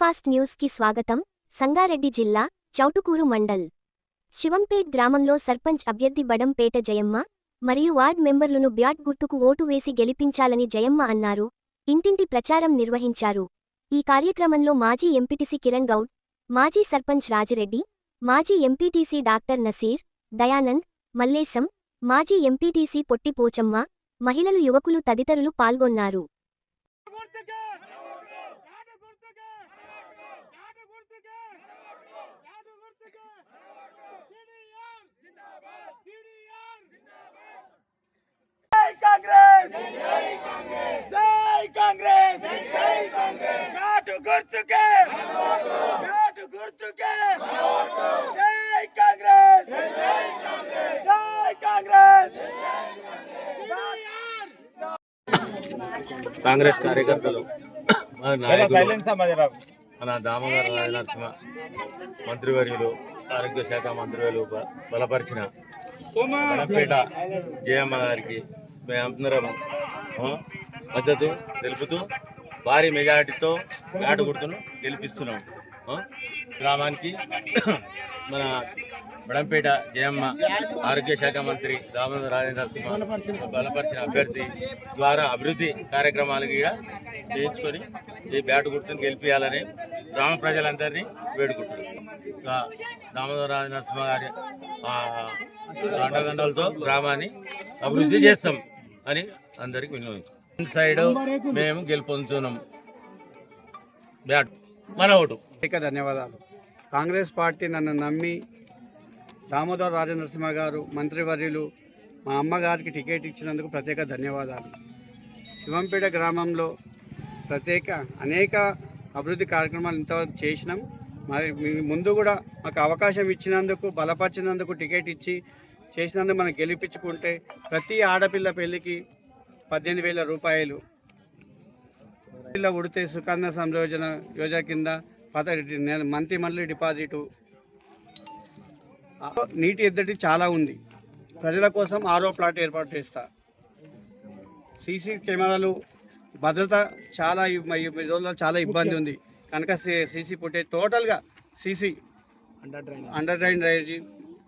Breakfast న్యూస్కి స్వాగతం. సంగారెడ్డి జిల్లా చౌటుకూరు మండల్. శివంపేట్ గ్రామంలో సర్పంచ్ అభ్యర్థి బడంపేట జయమ్మ మరియు వార్డ్ మెంబర్లను బ్యాట్ గుర్తుకు ఓటు వేసి గెలిపించాలని జయమ్మ అన్నారు. ఇంటింటి ప్రచారం నిర్వహించారు. ఈ కార్యక్రమంలో మాజీ ఎంపీటీసీ కిరణ్ గౌడ్ మాజీ సర్పంచ్ రాజిరెడ్డి మాజీ ఎంపీటీసీ డాక్టర్ నసీర్ దయానంద్ మల్లేశం మాజీ ఎంపీటీసీ పొట్టి పోచమ్మ మహిళలు యువకులు తదితరులు పాల్గొన్నారు గుర్తుకే యాడు గుర్తుకే యాడు గుర్తుకే యాడు గుర్తుకే సిడిఆర్ జిందాబాద్ సిడిఆర్ జిందాబాద్ జై కాంగ్రెస్! జై కాంగ్రెస్! జై కాంగ్రెస్! జై కాంగ్రెస్! యాడు గుర్తుకే! యాడు గుర్తుకే! జై కాంగ్రెస్! జై కాంగ్రెస్! జై కాంగ్రెస్! కార్యకర్తలు మన దామోదర రాజనరసింహ మంత్రివర్యులు ఆరోగ్య శాఖ మంత్రివర్యులు బలపరిచిన వనపేట జయమ్మ గారికి మేమందరం మద్దతు తెలుపుతూ భారీ మెజారిటీతో వేట గుర్తును గెలిపిస్తున్నాం. గ్రామానికి మన బడంపేట జయమ్మ ఆరోగ్య శాఖ మంత్రి దామోదర రాజనరసింహ బలపరిచిన అభ్యర్థి ద్వారా అభివృద్ధి కార్యక్రమాలు కూడా చేయించుకొని ఈ బ్యాట్ గుర్తును గెలిపించాలని గ్రామ ప్రజలందరినీ వేడుకుంటున్నారు దామోదర దామోదర రాజనరసింహ గారి అండదండలతో గ్రామాన్ని అభివృద్ధి చేస్తాం అని అందరికి వినియోగించాం సైడ్ మేము గెలుపొందుతున్నాం. బ్యాట్ మన ఓటు. ధన్యవాదాలు. కాంగ్రెస్ పార్టీ నన్ను నమ్మి దామోదర్ రాజనరసింహ గారు మంత్రివర్యులు మా అమ్మగారికి టికెట్ ఇచ్చినందుకు ప్రత్యేక ధన్యవాదాలు. శివంపేట గ్రామంలో ప్రత్యేక అనేక అభివృద్ధి కార్యక్రమాలు ఇంతవరకు చేసినాం. మరి ముందు కూడా మాకు అవకాశం ఇచ్చినందుకు బలపరిచినందుకు టికెట్ ఇచ్చి చేసినందుకు మనం గెలిపించుకుంటే ప్రతి ఆడపిల్ల పెళ్ళికి పద్దెనిమిది వేల రూపాయలు. పిల్ల ఉడితే సుకన్య సంయోజన యోజన కింద పద మంత్లీ మంత్లీ డిపాజిటు. నీటి ఎద్దడి చాలా ఉంది. ప్రజల కోసం ఆరో ప్లాట్ ఏర్పాటు చేస్తా. సీసీ కెమెరాలు భద్రత చాలా రోజుల్లో చాలా ఇబ్బంది ఉంది. కనుక సీసీ పుట్టే టోటల్గా CC under drain under drain drainage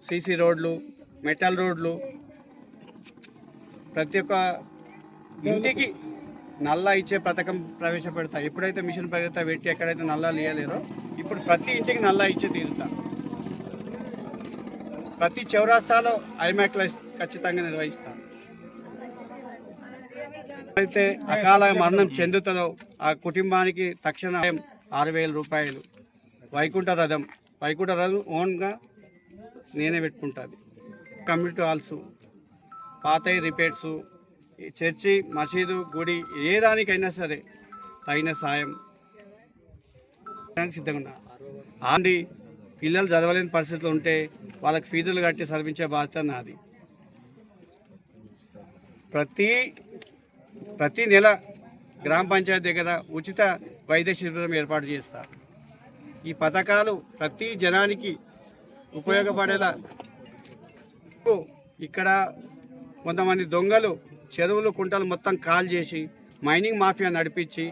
CC రోడ్లు మెటల్ రోడ్లు. ప్రతి ఒక్క ఇంటికి నల్లా ఇచ్చే పథకం ప్రవేశపెడతా. ఎప్పుడైతే మిషన్ ప్రగత పెట్టి ఎక్కడైతే నల్లా లేయలేరో ఇప్పుడు ప్రతి ఇంటికి నల్లా ఇచ్చే తీరుతా. ప్రతి చౌరాస్తాలో ఐమాక్ల ఖచ్చితంగా నిర్వహిస్తాను అయితే అకాల మరణం చెందుతుందో ఆ కుటుంబానికి తక్షణ ఆరు వేల రూపాయలు. వైకుంఠ రథం. వైకుంఠ రథం ఓన్గా నేనే పెట్టుకుంటుంది. కమ్యూనిటీ హాల్స్ పాతయి రిపేర్స్ చర్చి మసీదు గుడి ఏ దానికైనా సరే తగిన సాయం. సిద్ధంగా ఉన్నా. ఆండి పిల్లలు చదవలేని పరిస్థితులు ఉంటే వాళ్ళకి ఫీజులు కట్టి చదివించే బాధ్యత నాది. ప్రతి ప్రతి నెల గ్రామ పంచాయతీ దగ్గర ఉచిత వైద్య శిబిరం ఏర్పాటు చేస్తారు ఈ పథకాలు ప్రతి జనానికి ఉపయోగపడేలా ఇక్కడ కొంతమంది దొంగలు చెరువులు కుంటలు మొత్తం కాల్ చేసి మైనింగ్ మాఫియా నడిపించి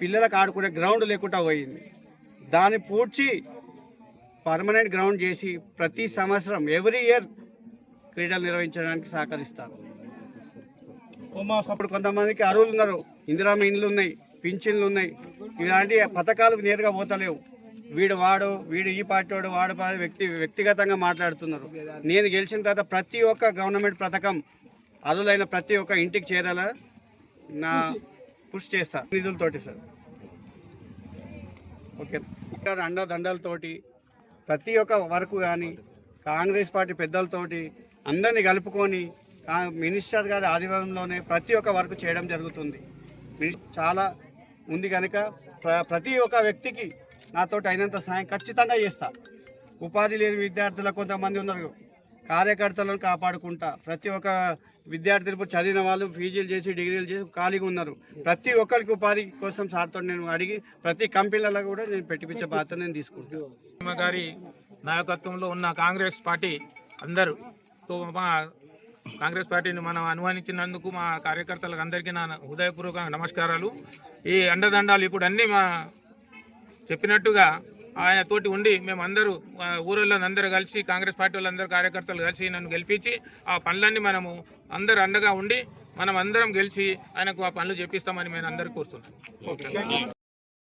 పిల్లలకు ఆడుకునే గ్రౌండ్ లేకుండా పోయింది. దాన్ని పూడ్చి పర్మనెంట్ గ్రౌండ్ చేసి ప్రతి సంవత్సరం ఎవ్రీ ఇయర్ క్రీడలు నిర్వహించడానికి సహకరిస్తారు. అప్పుడు కొంతమందికి అరువులు ఉన్నారు. ఇందిరామ ఇండ్లు ఉన్నాయి పింఛన్లు ఉన్నాయి. ఇలాంటి పథకాలు నేరుగా పోతలేవు. వీడు వాడు వీడు ఈ పార్టీ వాడు వాడు వ్యక్తి వ్యక్తిగతంగా మాట్లాడుతున్నారు. నేను గెలిచిన తర్వాత ప్రతి ఒక్క గవర్నమెంట్ పథకం అరులైన ప్రతి ఒక్క ఇంటికి చేరాలా నా కృషి చేస్తా. నిధులతోటి సార్. ఓకే. అండదండలతోటి ప్రతి ఒక్క వరకు కానీ కాంగ్రెస్ పార్టీ పెద్దలతోటి అందరినీ కలుపుకొని మినిస్టర్ గారి ఆధ్వర్యంలోనే ప్రతి ఒక్క వర్క్ చేయడం జరుగుతుంది. చాలా ఉంది కనుక ప్ర- ప్రతి ఒక్క వ్యక్తికి నాతో అయినంత సాయం ఖచ్చితంగా చేస్తా. ఉపాధి లేని విద్యార్థులు కొంతమంది ఉన్నారు. కార్యకర్తలను కాపాడుకుంటా. ప్రతి ఒక్క విద్యార్థులు చదివిన వాళ్ళు పీజీలు చేసి డిగ్రీలు చేసి ఖాళీగా ఉన్నారు. ప్రతి ఒక్కరికి ఉపాధి కోసం సార్తో నేను అడిగి ప్రతి కంపెనీలలో కూడా నేను పెట్టిపించే బాధ్యత నేను తీసుకుంటాను మా గారి నాయకత్వంలో ఉన్న కాంగ్రెస్ పార్టీ అందరూ మా కాంగ్రెస్ పార్టీని మనం అనుమానించినందుకు మా కార్యకర్తలకు అందరికీ నా హృదయపూర్వక నమస్కారాలు. ఈ అండదండాలు ఇప్పుడు అన్నీ మా చెప్పినట్టుగా ఆయన తోటి ఉండి మేము అందరూ అందరూ కలిసి కాంగ్రెస్ పార్టీ వాళ్ళందరూ కార్యకర్తలు కలిసి నన్ను గెలిపించి ఆ పనులన్నీ మనము అందరు అండగా ఉండి మనం అందరం గెలిచి ఆయనకు ఆ పనులు చేపిస్తామని నేను అందరూ కోరుతున్నాను